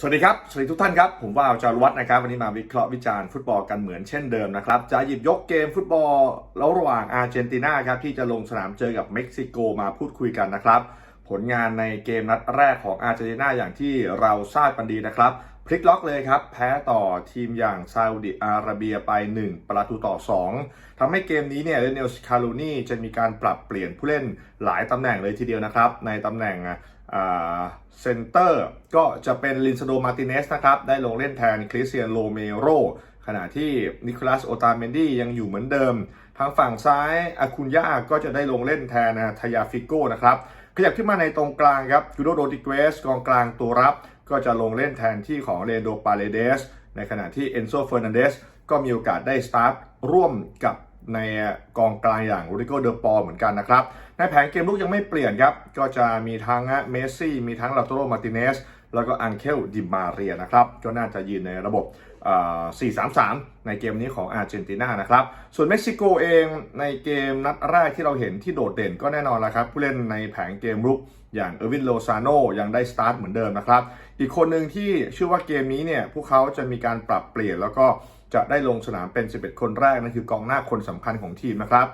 สวัสดีครับ สวัสดีทุกท่านครับ ผมว่าวจารวัฒนะครับ วันนี้มาวิเคราะห์วิจารณ์ฟุตบอลกันเหมือนเช่นเดิมนะครับ จะหยิบยกเกมฟุตบอลระหว่างอาร์เจนตินาครับที่จะลงสนามเจอกับเม็กซิโกมาพูดคุยกันนะครับ ผลงานในเกมนัดแรกของอาร์เจนตินาอย่างที่เราทราบกันดีนะครับ พลิกล็อกเลยครับ แพ้ต่อทีมอย่างซาอุดิอาระเบียไป 1 ประตูต่อ 2ทำให้เกมนี้เนี่ยเลเนลสคาลูนี่จะมีการปรับเปลี่ยนผู้เล่นหลายตำแหน่งเลยทีเดียวนะครับ ในตำแหน่งเซนเตอร์ก็จะเป็นลินซโดมาติเนสนะครับ ได้ลงเล่นแทนคริสเตียนโลเมโรขณะที่นิโคลัสโอตาเมนดี้ยังอยู่เหมือนเดิม ทางฝั่งซ้ายอาคุนยาก็จะได้ลงเล่นแทนทายาฟิโก้นะครับ ขยับขึ้นมาในตรงกลางครับยูโดโรดิเกสกองกลางตัวรับ ก็จะลงเล่นแทนที่ของเรนโดปาเลเดสในขณะที่เอนโซเฟอร์นันเดสก็มีโอกาสได้สตาร์ทร่วมกับในกองกลางอย่างโรดิโกเดอปอเหมือนกันนะครับ ในแผนเกมลุกยังไม่เปลี่ยนครับ ก็จะมีทั้งเมสซี่ มีทั้งลาโตโรมาติเนส แล้วก็อังเคลดิมาเรียนะครับก็น่าจะยืนในระบบ 4-3-3 ในเกมนี้ของอาร์เจนตินานะครับ ส่วนเม็กซิโกเองในเกมนัดแรกที่เราเห็นที่โดดเด่นก็แน่นอนแล้วครับ ผู้เล่นในแผงเกมรุกอย่างเออร์วินโลซาโนยังได้สตาร์ทเหมือนเดิมนะครับ อีกคนหนึ่งที่เชื่อว่าเกมนี้เนี่ยพวกเขาจะมีการปรับเปลี่ยนแล้วก็จะได้ลงสนามเป็น 11 คนแรกนั่นคือกองหน้าคนสำคัญของทีมนะครับ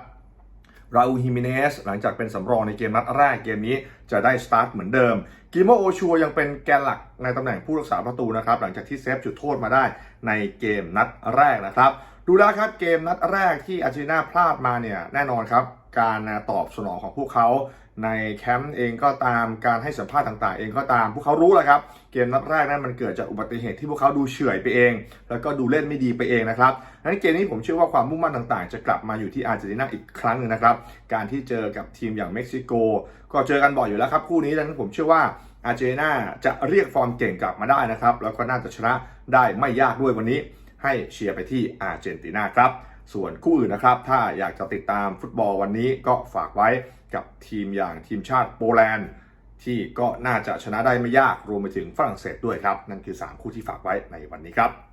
ราอูฮิมิเนสหลังจากเป็นสำรองในเกมนัดแรกเกมนี้จะได้สตาร์ทเหมือนเดิมกิโมโอชัวยังเป็นแกนหลักในตำแหน่งผู้รักษาประตูนะครับหลังจากที่เซฟจุดโทษมาได้ในเกมนัดแรกนะครับ ดูแล้วครับเกมนัดแรกที่อาร์เจนตินาพลาดมาเนี่ยแน่นอนครับ การตอบสนองของพวกเขาในแคมป์เองก็ตามการให้สัมภาษณ์ต่างๆ เองก็ตามพวกเขารู้แหละครับ เกมนัดแรกนั้นมันเกิดจากอุบัติเหตุที่พวกเขาดูเฉื่อยไปเอง แล้วก็ดูเล่นไม่ดีไปเองนะครับดังนั้นเกมนี้ผมเชื่อว่าความมุ่งมั่นต่างๆ จะกลับมาอยู่ที่อาร์เจนตินาอีกครั้งหนึงนะครับ การที่เจอกับทีมอย่างเม็กซิโก ก็เจอกันบ่อยอยู่แล้วครับคู่นี้ดังนั้นผมเชื่อว่าอาร์เจนตินาจะเรียกฟอร์มเก่งกลับมาได้นะครับแล้วก็น่าจะชนะได้ไม่ยากด้วยวันนี้ ให้เชียร์ไปที่อาร์เจนตินาครับ ส่วนคู่อื่นนะครับ ถ้าอยากจะติดตามฟุตบอลวันนี้ก็ฝากไว้กับทีมอย่างทีมชาติโปแลนด์ ที่ก็น่าจะชนะได้ไม่ยากรวมไปถึงฝรั่งเศสด้วยครับ นั่นคือ 3 คู่ที่ฝากไว้ในวันนี้ครับ